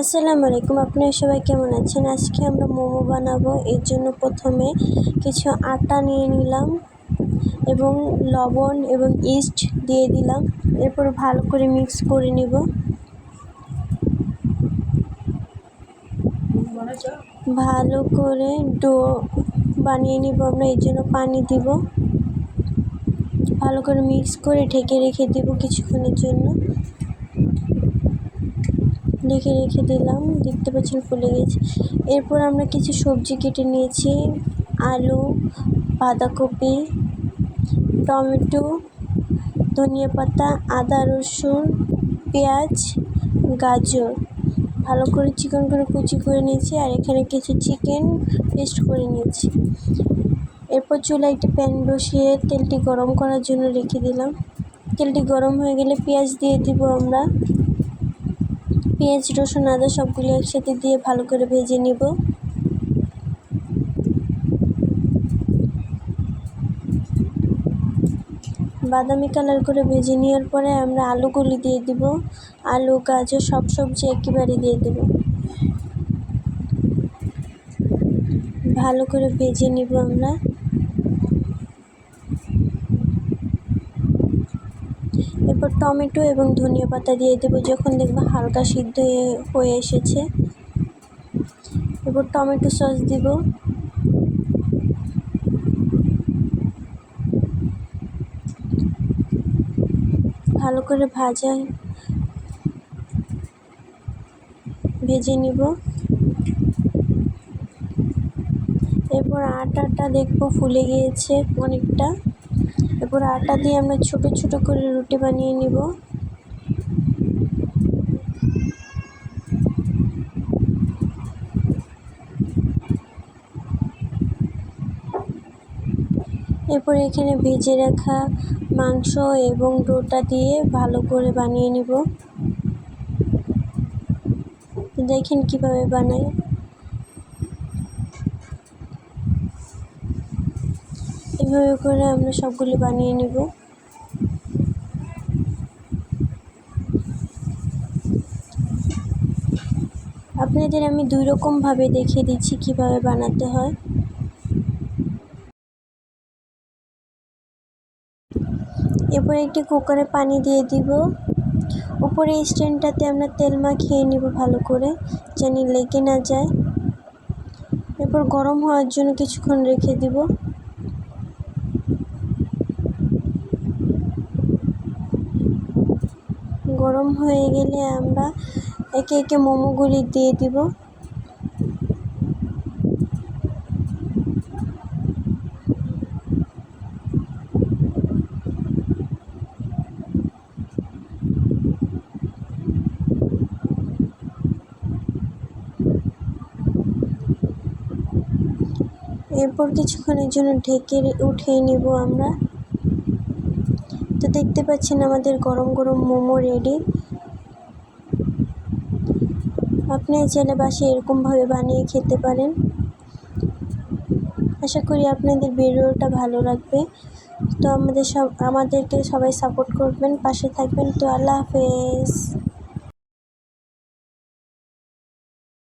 আসসালামু আলাইকুম। আপনারা সবাই কেমন আছেন? আজকে আমরা মোমো বানাবো। এর জন্য প্রথমে কিছু আটা নিয়ে নিলাম এবং লবণ এবং ইস্ট দিয়ে দিলাম। এরপর ভালো করে মিক্স করে নিব। ভালো করে ডো বানিয়ে নিব আমরা। এর জন্য পানি দিব। ভালো করে মিক্স করে ঢেকে রেখে দিব কিছুক্ষণের জন্য। ঢেকে রেখে দিলাম, দেখতে পাচ্ছেন ফুলে গেছে। এরপর আমরা কিছু সবজি কেটে নিয়েছি, আলু, বাঁধাকপি, টমেটো, ধনিয়া পাতা, আদা, রসুন, পেঁয়াজ, গাজর। ভালো করে চিকন করে কুচি করে নিয়েছি আর এখানে কিছু চিকেন পেস্ট করে নিয়েছি। এরপর চুলায় একটি প্যান বসিয়ে তেলটি গরম করার জন্য রেখে দিলাম। তেলটি গরম হয়ে গেলে পেঁয়াজ দিয়ে দিব আমরা। পেঁয়াজ, রসুন, আদা সবগুলো একসাথে দিয়ে ভালো করে ভেজে নিব। বাদামি কালার করে ভেজে নেওয়ার পরে আমরা আলুগুলি দিয়ে দিব। আলু, গাজর, সব সবজি একেবারে দিয়ে দেব। ভালো করে ভেজে নিব আমরা। এরপর টমেটো এবং ধনিয়া পাতা দিয়ে দেবো, যখন দেখব হালকা সিদ্ধ হয়ে এসেছে। এরপর টমেটো সস দিব। ভালো করে ভাজা ভেজে নিব। এরপর আটাটা দেখব ফুলে গিয়েছে অনেকটা। এরপর আটা দিয়ে আমরা ছোট ছোট করে রুটি বানিয়ে নিব। এরপর এখানে ভেজে রাখা মাংস এবং ডোটা দিয়ে ভালো করে বানিয়ে নিব। দেখেন কীভাবে বানাই। এভাবে করে আমরা সবগুলি বানিয়ে নিব। আপনাদের আমি দুই রকমভাবে দেখিয়ে দিচ্ছি কীভাবে বানাতে হয়। এরপর একটি কুকারে পানি দিয়ে দিব। উপরে স্ট্যান্ডটাতে আমরা তেল মাখিয়ে নিব ভালো করে, যেন লেগে না যায়। এরপর গরম হওয়ার জন্য কিছুক্ষণ রেখে দিব। গরম হয়ে গেলে আমরা একে একে মোমোগুলি দিয়ে দিব। এরপর কিছুক্ষণের জন্য ঢেকে উঠিয়ে নিব আমরা। তো দেখতে পাচ্ছেন আমাদের গরম গরম মোমো রেডি আপনি চাইলে বাসে এরকমভাবে বানিয়ে খেতে পারেন। আশা করি আপনাদের ভিডিওটা ভালো লাগবে। তো আমাদের সব, আমাদেরকে সবাই সাপোর্ট করবেন, পাশে থাকবেন। তো আল্লাহ হাফেজ।